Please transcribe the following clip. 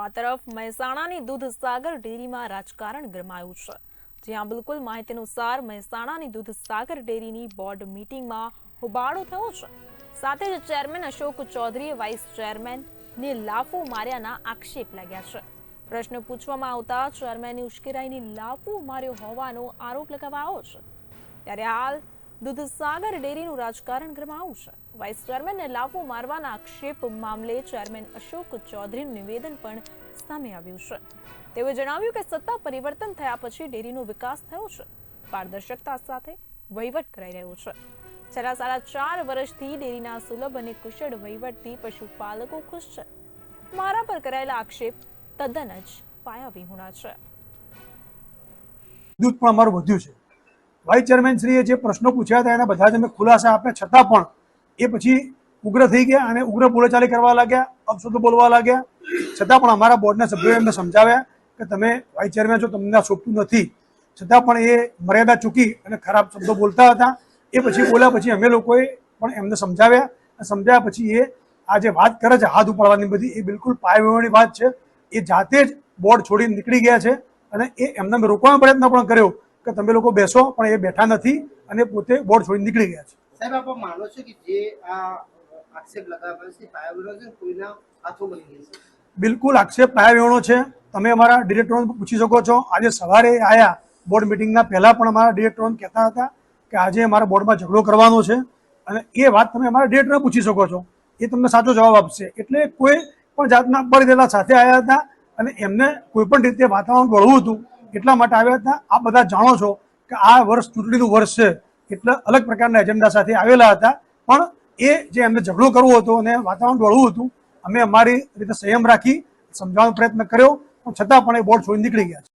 આ તરફ મહેસાણાની દૂધસાગર ડેરીમાં રાજકારણ ગરમાયું છે. જ્યાં બિલકુલ માહિતી અનુસાર મહેસાણાની દૂધસાગર ડેરીની બોર્ડ મીટિંગમાં હોબાળો થયો છે. સાથે જ ચેરમેન અશોક ચૌધરીએ વાઇસ ચેરમેન ને લાફો માર્યાના આક્ષેપ લાગ્યા છે. પ્રશ્ન પૂછવામાં આવતા ચેરમેને ઉશ્કેરાઈને લાફો માર્યો હોવાનો આરોપ લગાવાયો છે. ત્યારે હાલ દૂધસાગર ડેરીનું રાજકારણ ગરમાવું આવશે વાઇસ ચેરમેનને લાફો મારવાના આક્ષેપ મામલે ચેરમેન અશોક ચૌધરીનું નિવેદન પણ સામે આવ્યું છે. તેઓએ જણાવ્યું કે સત્તા પરિવર્તન થયા પછી ડેરીનો વિકાસ થયો છે. પારદર્શકતા સાથે વહીવટ કરાઈ રહ્યો છે. છેલ્લા સાડા ચાર વર્ષથી ડેરીના સુલભ અને કુશળ વહીવટથી પશુપાલકો ખુશ છે. મારા પર કરાયેલા આક્ષેપ તદ્દન જ પાયાવિહોણા છે. દૂધ પણ અમારું વધ્યું છે. વાઇસ ચેરમેનશ્રીએ જે પ્રશ્નો પૂછ્યા હતા એના બધા જ અમે ખુલાસા આપ્યા. છતાં પણ એ પછી ઉગ્ર થઈ ગયા અને ઉગ્ર બોલેચાલી કરવા લાગ્યા અપશબ્દો બોલવા લાગ્યા. છતાં પણ અમારા બોર્ડના સભ્યોએ એમને સમજાવ્યા કે તમે વાઇસ ચેરમેન છો, તમને શોભતું નથી. છતાં પણ એ મર્યાદા ચૂકી અને ખરાબ શબ્દો બોલતા હતા. એ પછી બોલ્યા પછી અમે લોકોએ પણ એમને સમજાવ્યા. અને સમજાવ્યા પછી એ આ જે વાત કરે છે, હાથ ઉપાડવાની બધી, એ બિલકુલ પાયવેવાની વાત છે. એ જાતે જ બોર્ડ છોડીને નીકળી ગયા છે અને એ એમને રોકવાનો પ્રયત્ન પણ કર્યો. કે તમે લોકો બેસો પણ એ બેઠા નથી અને પોતે બોર્ડ છોડીને નીકળી ગયા છે. સાહેબ આપ માનો છો કે જે આ આક્ષેપ લગાવ્યો છે પાયાવિનો છે કોઈના હાથો બની છે? બિલકુલ આક્ષેપ પાયાવેણો છે. તમે અમારા ડિરેક્ટરોને પૂછી શકો છો. આજે સવારે આયા બોર્ડ મિટિંગના પહેલાં પણ અમારા ડિરેક્ટરોને કહેતા હતા કે આજે અમારા બોર્ડમાં ઝઘડો કરવાનો છે. અને એ વાત તમે અમારા ડિરેક્ટરને પૂછી શકો છો. એ તમને સાચો જવાબ આપશે. એટલે કોઈ પણ જાતના પરિદેલા સાથે આવ્યા હતા અને એમને કોઈ પણ રીતે વાતાવરણ ગળવું હતું. એટલા માટે આવ્યા હતા? આપ બધા જાણો છો કે આ વર્ષ ચૂંટણીનું વર્ષ છે, એટલે અલગ પ્રકારના એજન્ડા સાથે આવેલા હતા. પણ એ જે એમને ઝઘડો કરવો હતો અને વાતાવરણ ડોળવું હતું, અમે અમારી રીતે સંયમ રાખી સમજાવવાનો પ્રયત્ન કર્યો. પણ છતાં પણ એ બોર્ડ છોડી નીકળી ગયા છે.